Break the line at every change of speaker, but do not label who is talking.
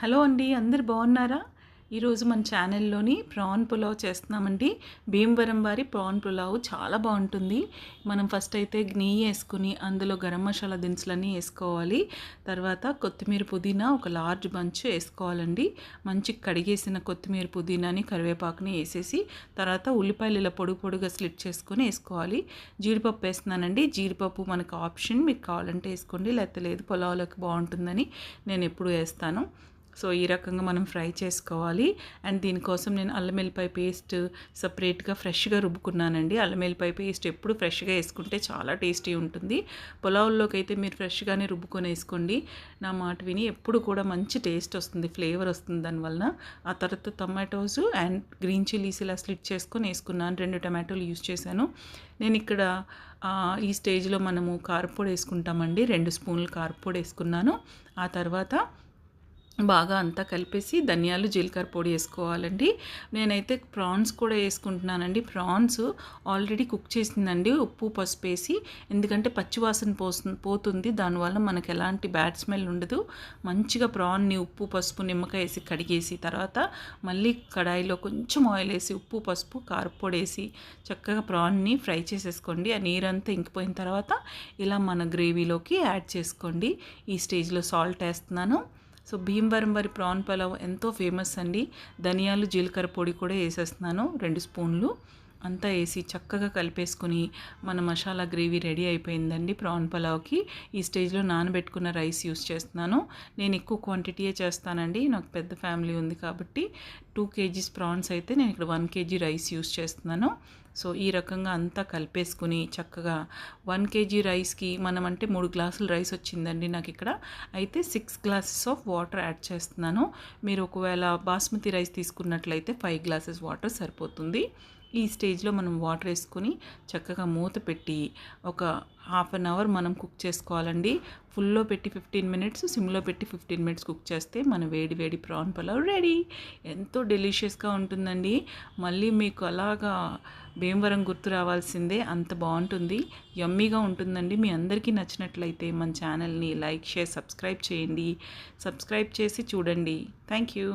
Hello అండి అందరు బాగున్నారా? ఈరోజు మన ఛానల్లోని ప్రాన్ పులావ్ చేస్తున్నామండి. భీమవరం వారి ప్రాన్ పులావ్ చాలా బాగుంటుంది. మనం ఫస్ట్ అయితే నెయ్యి వేసుకుని అందులో గరం మసాలా దినుసులన్నీ వేసుకోవాలి. తర్వాత కొత్తిమీర పుదీనా ఒక లార్జ్ బంచ్ వేసుకోవాలండి. మంచి కడిగేసిన కొత్తిమీర పుదీనాని కరివేపాకుని వేసేసి తర్వాత ఉల్లిపాయలు ఇలా పొడుగు పొడుగా స్లిట్ చేసుకొని వేసుకోవాలి. జీడిపప్పు వేస్తున్నానండి. జీడిపప్పు మనకు ఆప్షన్ మీకు కావాలంటే వేసుకోండి లేకపోతే లేదు పులావ్లోకి బాగుంటుందని నేను ఎప్పుడు వేస్తాను. సో ఈ రకంగా మనం ఫ్రై చేసుకోవాలి. అండ్ దీనికోసం నేను అల్లం వెల్లిపాయ పేస్ట్ సపరేట్గా ఫ్రెష్గా రుబ్బుకున్నానండి. అల్లం వెల్లిపాయ పేస్ట్ ఎప్పుడు ఫ్రెష్గా వేసుకుంటే చాలా టేస్టీ ఉంటుంది. పులావుల్లోకి అయితే మీరు ఫ్రెష్గానే రుబ్బుకొని వేసుకోండి. నా మాట విని ఎప్పుడు కూడా మంచి టేస్ట్ వస్తుంది ఫ్లేవర్ వస్తుంది దానివల్ల ఆ తర్వాత టమాటోస్ అండ్ గ్రీన్ చిల్లీస్ ఇలా స్లిట్ చేసుకొని వేసుకున్నాను. రెండు టమాటోలు యూస్ చేశాను. నేను ఇక్కడ ఈ స్టేజ్లో మనము కారపొడి వేసుకుంటామండి. రెండు స్పూన్లు కారపొడి వేసుకున్నాను. ఆ తర్వాత బాగా అంతా కలిపేసి ధనియాలు జీలకర్ర పొడి వేసుకోవాలండి. నేనైతే ప్రాన్స్ కూడా వేసుకుంటున్నానండి. ప్రాన్స్ ఆల్రెడీ కుక్ చేసిందండి. ఉప్పు పసుపు వేసి ఎందుకంటే పచ్చివాసన పోసు పోతుంది. దానివల్ల మనకు ఎలాంటి బ్యాడ్ స్మెల్ ఉండదు. మంచిగా ప్రాన్ని ఉప్పు పసుపు నిమ్మకాయ వేసి కడిగేసి తర్వాత మళ్ళీ కడాయిలో కొంచెం ఆయిల్ వేసి ఉప్పు పసుపు కారపొడి వేసి చక్కగా ప్రాన్ని ఫ్రై చేసేసుకోండి. ఆ నీరంతా ఇంకిపోయిన తర్వాత ఇలా మన గ్రేవీలోకి యాడ్ చేసుకోండి. ఈ స్టేజ్లో సాల్ట్ వేస్తున్నాను. సో భీమవరం వారి ప్రాన్ పలావ్ ఎంతో ఫేమస్ అండి. ధనియాలు జీలకర్ర పొడి కూడా వేసేస్తున్నాను. రెండు స్పూన్లు. అంతా వేసి చక్కగా కలిపేసుకొని మన మసాలా గ్రేవీ రెడీ అయిపోయిందండి ప్రాన్ పలావ్కి. ఈ స్టేజ్లో నానబెట్టుకున్న రైస్ యూస్ చేస్తున్నాను. నేను ఎక్కువ క్వాంటిటీయే చేస్తానండి. నాకు పెద్ద ఫ్యామిలీ ఉంది కాబట్టి టూ కేజీస్ ప్రాన్స్ అయితే నేను ఇక్కడ వన్ కేజీ రైస్ యూస్ చేస్తున్నాను. సో ఈ రకంగా అంతా కలిపేసుకుని చక్కగా వన్ కేజీ రైస్కి మనం అంటే మూడు గ్లాసులు రైస్ వచ్చిందండి నాకు ఇక్కడ. అయితే six glasses of water add చేస్తున్నాను. మీరు ఒకవేళ బాస్మతి రైస్ తీసుకున్నట్లయితే ఫైవ్ గ్లాసెస్ వాటర్ సరిపోతుంది. ఈ స్టేజ్లో మనం వాటర్ వేసుకొని చక్కగా మూత పెట్టి ఒక హాఫ్ అన్ అవర్ మనం కుక్ చేసుకోవాలండి. ఫుల్లో పెట్టి ఫిఫ్టీన్ మినిట్స్ సిమ్లో పెట్టి ఫిఫ్టీన్ మినిట్స్ కుక్ చేస్తే మన వేడి వేడి ప్రాన్ పలావ్ రెడీ. ఎంతో డెలిషియస్గా ఉంటుందండి. మళ్ళీ మీకు అలాగా భీమవరం గుర్తు రావాల్సిందే అంత బాగుంటుంది. యమ్మీగా ఉంటుందండి. మీ అందరికీ నచ్చినట్లయితే మన ఛానల్ని లైక్ షేర్ సబ్స్క్రైబ్ చేయండి. సబ్స్క్రైబ్ చేసి చూడండి. Thank you